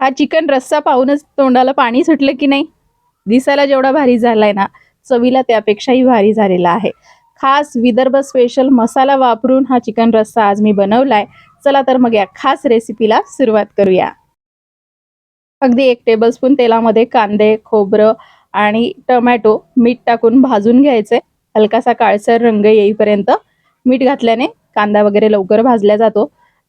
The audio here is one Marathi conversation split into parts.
हा चिकन रस्सा पाहूनच तोंडाला पाणी सुटलं की नाही? दिसायला जेवढा भारी झालाय ना चवीला त्यापेक्षाही भारी झालेला आहे. खास विदर्भ स्पेशल मसाला वापरून हा चिकन रस्सा आज मी बनवलाय. चला तर मग या खास रेसिपीला सुरुवात करूया. अगदी एक टेबलस्पून तेलामध्ये कांदे खोबरं आणि टमॅटो मीठ टाकून भाजून घ्यायचे. हलकासा काळसर रंग येईपर्यंत मीठ घातल्याने कांदा वगैरे लवकर भाजला जातो.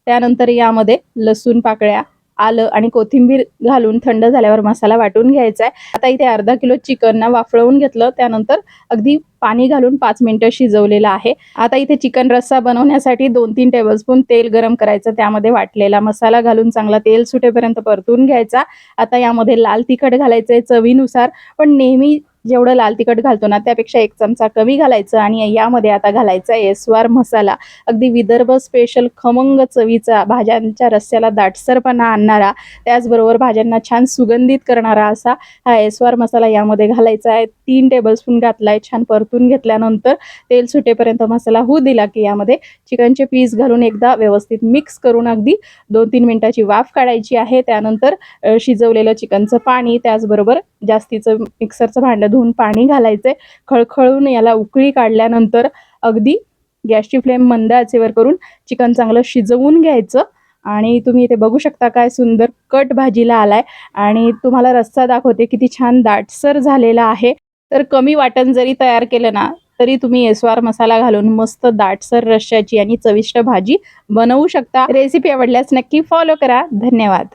त्यानंतर यामध्ये लसूण पाकळ्या आलं आणि कोथिंबीर घालून थंड झाल्यावर मसाला वाटून घ्यायचा आहे. आता इथे अर्धा किलो चिकनना वाफळवून घेतलं. त्यानंतर अगदी पाणी घालून पाच मिनिटं शिजवलेलं आहे. आता इथे चिकन रस्सा बनवण्यासाठी दोन तीन टेबलस्पून तेल गरम करायचं. त्यामध्ये वाटलेला मसाला घालून चांगला तेल सुटेपर्यंत परतून घ्यायचा. आता यामध्ये लाल तिखट घालायचं आहे चवीनुसार. पण नेहमी जेवढं लाल तिखट घालतो ना त्यापेक्षा एक चमचा कमी घालायचं आणि यामध्ये आता घालायचा एसवार मसाला. अगदी विदर्भ स्पेशल खमंग चवीचा भाज्यांच्या रस्स्याला दाटसरपणा आणणारा त्याचबरोबर भाज्यांना छान सुगंधित करणारा असा हा एसवार मसाला यामध्ये घालायचा आहे. तीन टेबलस्पून घातलाय छान परतून घेतल्यानंतर तेल सुटेपर्यंत मसाला होऊ दिला की यामध्ये चिकनचे पीस घालून एकदा व्यवस्थित मिक्स करून अगदी दोन तीन मिनिटाची वाफ काढायची आहे. त्यानंतर शिजवलेलं चिकनचं पाणी त्याचबरोबर जास्तीचं मिक्सरचं भांडं धुवून पाणी घालायचंय. खळखळून याला उकळी काढल्यानंतर अगदी गॅसची फ्लेम मंद आचेवर करून चिकन चांगलं शिजवून घ्यायचं. आणि तुम्ही इथे बघू शकता काय सुंदर कट भाजीला आलाय. आणि तुम्हाला रस्सा दाखवते किती छान दाटसर झालेला आहे. तर कमी वाटण जरी तयार केलं ना तरी तुम्ही एसवार मसाला घालून मस्त दाटसर रश्श्याची आणि चविष्ट भाजी बनवू शकता. रेसिपी आवडल्यास नक्की फॉलो करा. धन्यवाद.